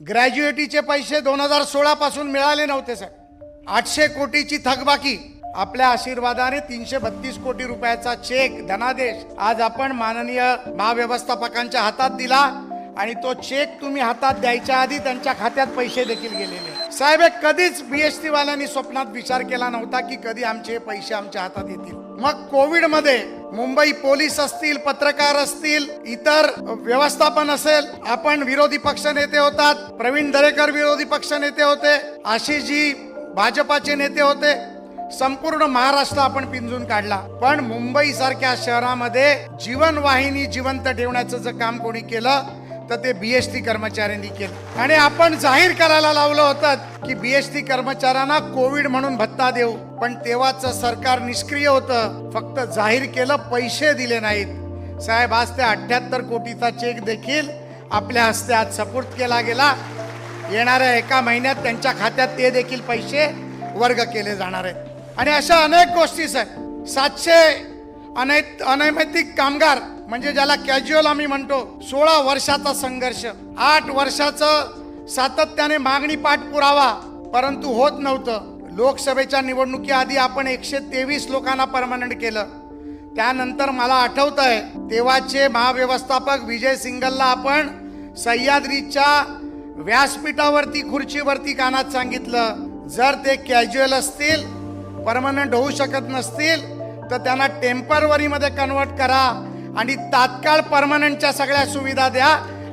ग्रॅज्युएटीचे पैसे दोन हजार सोळा पासून मिळाले नव्हते साहेब आठशे कोटीची थकबाकी आपल्या आशीर्वादाने तीनशे बत्तीस कोटी रुपयाचा चेक धनादेश आज आपण माननीय महाव्यवस्थापकांच्या हातात दिला. आणि तो चेक तुम्ही हातात द्यायच्या आधी त्यांच्या खात्यात पैसे देखील गेलेले. साहेब कधीच बीएसटी वाल्यांनी स्वप्नात विचार केला नव्हता की कधी आमचे पैसे आमच्या हातात येतील. मग कोविडमध्ये मुंबई पोलीस असतील पत्रकार असतील इतर व्यवस्थापन असेल आपण विरोधी पक्ष नेते होतात प्रवीण दरेकर विरोधी पक्ष नेते होते आशिषजी भाजपाचे नेते होते संपूर्ण महाराष्ट्र आपण पिंजून काढला. पण मुंबई सारख्या शहरामध्ये जीवनवाहिनी जिवंत ठेवण्याचं जर काम कोणी केलं तर ते बीएसटी कर्मचाऱ्यांनी केलं. आणि आपण जाहीर करायला लावलं होतं की बीएसटी कर्मचाऱ्यांना कोविड म्हणून भत्ता देऊ. पण तेव्हाच सरकार निष्क्रिय होतं. फक्त जाहीर केलं पैसे दिले नाहीत. साहेब आज ते अठ्याहत्तर कोटीचा चेक देखील आपल्या हस्ते आज सपूर्द केला गेला. येणाऱ्या एका महिन्यात त्यांच्या खात्यात ते देखील पैसे वर्ग केले जाणार आहेत. आणि अशा अनेक गोष्टी साहेब. सातशे अनैत अनैमितिक कामगार म्हणजे ज्याला कॅज्युअल आम्ही म्हणतो सोळा वर्षाचा संघर्ष. आठ वर्षाचं सातत्याने मागणी पाठपुरावा परंतु होत नव्हतं. लोकसभेच्या निवडणुकीआधी आपण एकशे तेवीस लोकांना परमनंट केलं. त्यानंतर मला आठवत आहे तेव्हाचे महाव्यवस्थापक विजय सिंगलला आपण सह्याद्रीच्या व्यासपीठावरती खुर्चीवरती कानात सांगितलं जर ते कॅज्युअल असतील परमनंट होऊ शकत नसतील तर त्यांना टेम्परवरीमध्ये कन्वर्ट करा. आणि तात्काळ परमनंटच्या सगळ्या सुविधा द्या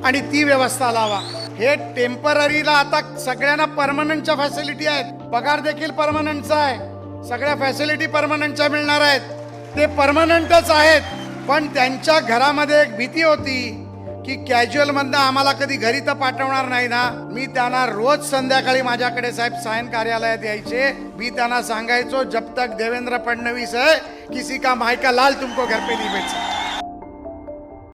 आणि ती व्यवस्था लावा. हे टेम्पररीला आता सगळ्यांना परमनंटच्या फॅसिलिटी आहेत. पगार देखील परमनंटचा आहे. सगळ्या फॅसिलिटी परमनंटच्या मिळणार आहेत. ते परमनंटच आहेत. पण त्यांच्या घरामध्ये एक भीती होती की कॅज्युअल मधनं आम्हाला कधी घरी तर पाठवणार नाही ना. मी त्यांना रोज संध्याकाळी माझ्याकडे साहेब सायन कार्यालयात यायचे. मी त्यांना सांगायचो जब तक देवेंद्र फडणवीस आहे किसी का मायका लाल तुमको घर पे नाही भेट